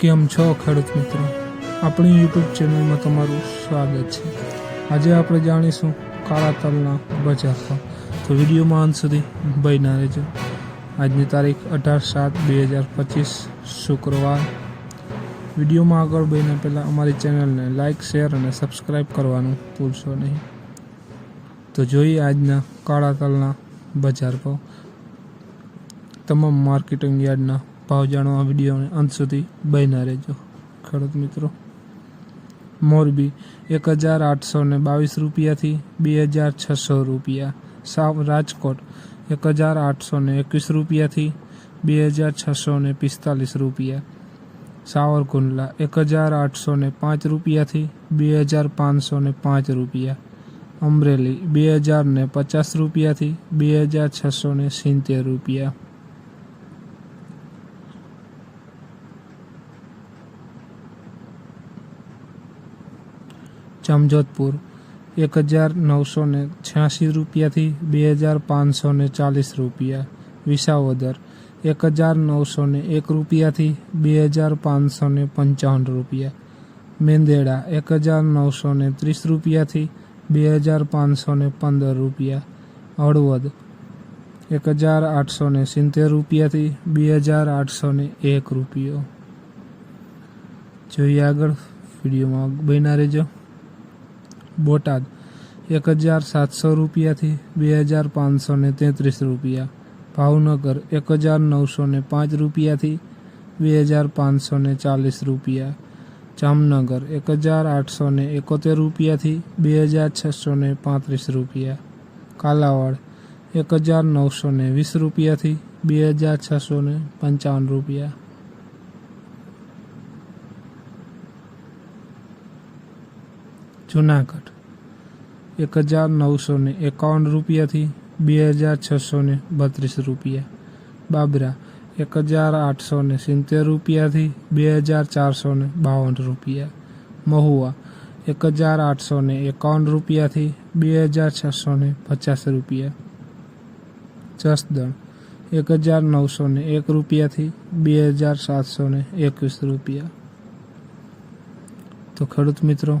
કેમ છો ખેડૂત મિત્રો? આપણી યુટ્યુબ ચેનલમાં તમારું સ્વાગત છે. આજે આપણે જાણીશું કાળા તલના બજાર પર તો વિડીયોમાં અંત સુધી બન્યા રહેજો. આજની તારીખ અઢાર સાત બે હજાર પચીસ શુક્રવાર. વિડીયોમાં આગળ બન્યા પહેલાં અમારી ચેનલને લાઇક શેર અને સબસ્ક્રાઈબ કરવાનું ભૂલશો નહીં. તો જોઈએ આજના કાળા તલના બજાર પર તમામ માર્કેટિંગ યાર્ડના ભાવ જાણવા વિડીયોને અંત સુધી બન્યા રહેજો. ખેડૂત મિત્રો, મોરબી એક હજાર આઠસો ને બાવીસ રૂપિયાથી બે હજાર છસો રૂપિયા. સાવ રાજકોટ એક હજાર આઠસો ને એકવીસ રૂપિયાથી બે હજાર છસો ને પિસ્તાલીસ રૂપિયા. સાવરકુંડલા એક હજાર આઠસો ને પાંચ રૂપિયાથી બે હજાર પાંચસો ને પાંચ રૂપિયા. અમરેલી બે હજાર ને પચાસ રૂપિયાથી બે હજાર છસો ને સિત્તેર રૂપિયા. જામજોધપુર એક હજાર નવસો ને છ્યાસી રૂપિયાથી બે હજાર પાંચસો ને ચાલીસ રૂપિયા. વિસાવદર એક હજાર નવસો ને એક રૂપિયાથી બે હજાર પાંચસો ને પંચાવન રૂપિયા. મેંદેડા એક હજાર નવસો ને ત્રીસ રૂપિયાથી બે હજાર પાંચસો ને પંદર રૂપિયા. હળવદ એક હજાર આઠસો ને સિત્તેર રૂપિયાથી બે હજાર આઠસો ને એક રૂપિયો. જોઈએ આગળ વિડીયોમાં બન્યા રહેજો. બોટાદ. એક હજાર સાતસો રૂપિયાથી બે હજાર પાંચસો ને તેત્રીસ રૂપિયા. ભાવનગર એક હજાર નવસો ને પાંચ રૂપિયાથી બે હજાર પાંચસો ને ચાલીસ રૂપિયા. જામનગર એક હજાર આઠસો ને એકોતેર રૂપિયાથી બે હજાર છસો ને પાંત્રીસ રૂપિયા. કાલાવાડ એક હજાર નવસો ને વીસ રૂપિયાથી બે હજાર છસો ને પંચાવન રૂપિયા. જુનાગઢ. એક હજાર નવસો ને એકાવન રૂપિયાથી બે હજાર છસો ને બત્રીસ રૂપિયા. બાબરા એક હજાર આઠસો ને સિત્તેર રૂપિયાથી બે હજાર ચારસો ને બાવન રૂપિયા. મહુવા એક હજાર આઠસો ને એકાવન રૂપિયાથી બે હજાર છસો ને પચાસ રૂપિયા. જસદણ એક હજાર નવસો ને એક રૂપિયાથી બે હજાર સાતસો ને એકવીસ રૂપિયા. તો ખેડૂત મિત્રો